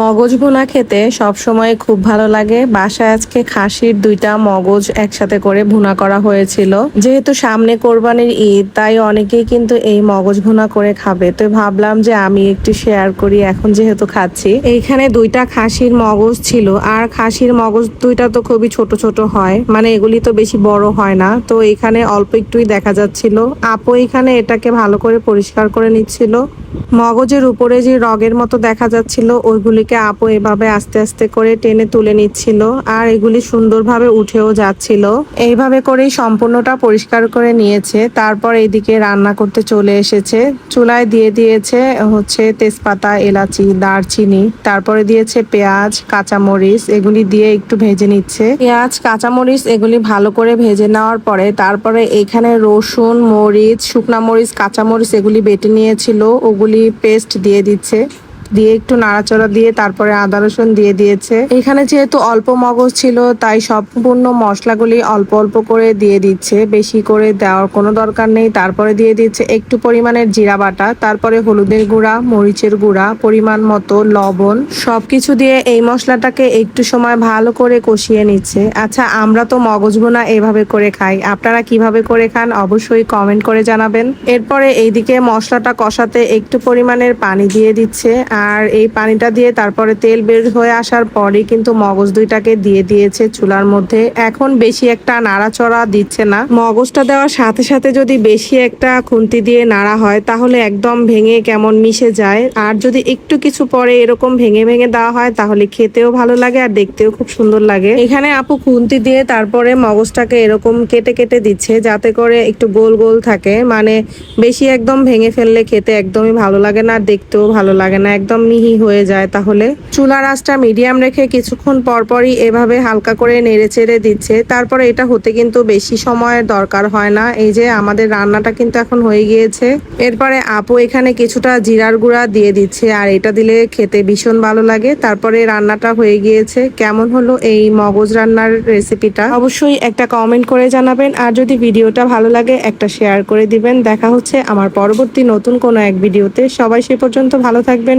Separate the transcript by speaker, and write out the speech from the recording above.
Speaker 1: মগজ ভুনা খেতে সব সময় খুব ভালো লাগে। বাসায় আজকে খাসির দুইটা মগজ একসাথে করে ভুনা করা হয়েছিল। যেহেতু সামনে কোরবানির ঈদ, তাই অনেকেই কিন্তু এই মগজ ভুনা করে খাবে। তো ভাবলাম যে আমি একটু শেয়ার করি, এখন যেহেতু খাচ্ছি। এইখানে দুইটা খাসির মগজ ছিল, আর খাসির মগজ দুইটা তো খুবই ছোট ছোট হয়। মানে এগুলি তো বেশি বড় হয় না। তো এখানে অল্প একটুই দেখা যাচ্ছিল। আপু এখানে এটাকে ভালো করে পরিষ্কার করে নিচ্ছিল। মগজের উপরে যে রগের মতো দেখা যাচ্ছিল, ওইগুলিকে আপু এভাবে আস্তে আস্তে করে টেনে তুলে নিচ্ছিল আর এগুলি সুন্দরভাবে উঠেও যাচ্ছিল। এইভাবে করেই সম্পূর্ণটা পরিষ্কার করে নিয়েছে। তারপর এইদিকে রান্না করতে চলে এসেছে। চুলায় দিয়ে দিয়েছে হচ্ছে তেজপাতা, এলাচি, দারচিনি, তারপরে দিয়েছে পেঁয়াজ, কাঁচামরিচ, এগুলি দিয়ে একটু ভেজে নিচ্ছে। পেঁয়াজ, কাঁচামরিচ এগুলি ভালো করে ভেজে নেওয়ার পরে তারপরে এখানে রসুন, মরিচ, শুকনা মরিচ, কাঁচামরিচ এগুলি বেটে নিয়েছিল। ওগুলি পেস্ট দিয়ে দিচ্ছে। দিয়ে একটু নাড়াচড়া দিয়ে তারপরে আদা রসুন দিয়ে দিয়েছে। এখানে যেহেতু অল্প মগজ ছিল, তাই সম্পূর্ণ মশলাগুলি অল্প অল্প করে দিয়ে দিচ্ছে। বেশি করে দেওয়ার কোনো দরকার নেই। তারপরে দিয়ে দিচ্ছে একটু পরিমাণের জিরা বাটা, তারপরে হলুদের গুঁড়া, মরিচের গুঁড়া, পরিমাণ মতো লবণ। সবকিছু দিয়ে এই মশলাটাকে একটু সময় ভালো করে কষিয়ে নিচ্ছে। আচ্ছা আমরা তো মগজ ভুনা এভাবে করে খাই। আপনারা কীভাবে করে খান অবশ্যই কমেন্ট করে জানাবেন। এরপরে এইদিকে মশলাটা কষাতে একটু পরিমাণের পানি দিয়ে দিচ্ছে। আর এই পানিটা দিয়ে তারপরে তেল বের হয়ে আসার পরে কিন্তু মগজ দুইটাকে দিয়ে দিয়েছে চুলার মধ্যে। এখন বেশি একটা নাড়াচড়া দিচ্ছে না। মগজটা দেওয়ার সাথে সাথে যদি বেশি একটা খুন্তি দিয়ে নাড়া হয়, তাহলে একদম ভেঙে কেমন মিশে যায়। আর যদি একটু কিছু পরে এরকম ভেঙে ভেঙে দেওয়া হয়, তাহলে খেতেও ভালো লাগে আর দেখতেও খুব সুন্দর লাগে। এখানে আপু খুন্তি দিয়ে তারপরে মগজটাকে এরকম কেটে কেটে দিচ্ছে, যাতে করে একটু গোল গোল থাকে। মানে বেশি একদম ভেঙে ফেললে খেতে একদমই ভালো লাগে না, আর দেখতেও ভালো লাগে না। একদম মিহি হয়ে যায় তাহলে। চুলার আঁচটা মিডিয়াম রেখে কিছুক্ষণ পরপরই এভাবে হালকা করে নেড়ে চেড়ে দিচ্ছে। তারপরে এটা হতে কিন্তু বেশি সময়ের দরকার হয় না। এই যে আমাদের রান্নাটা কিন্তু এখন হয়ে গিয়েছে। এরপরে আপু এখানে কিছুটা জিরার গুঁড়া দিয়ে দিচ্ছে আর এটা দিলে খেতে ভীষণ ভালো লাগে। তারপরে রান্নাটা হয়ে গিয়েছে। কেমন হলো এই মগজ রান্নার রেসিপিটা? অবশ্যই একটা কমেন্ট করে জানাবেন। আর যদি ভিডিওটা ভালো লাগে, একটা শেয়ার করে দিবেন। দেখা হচ্ছে আমার পরবর্তী নতুন কোনো এক ভিডিওতে। সবাই সে পর্যন্ত ভালো থাকবেন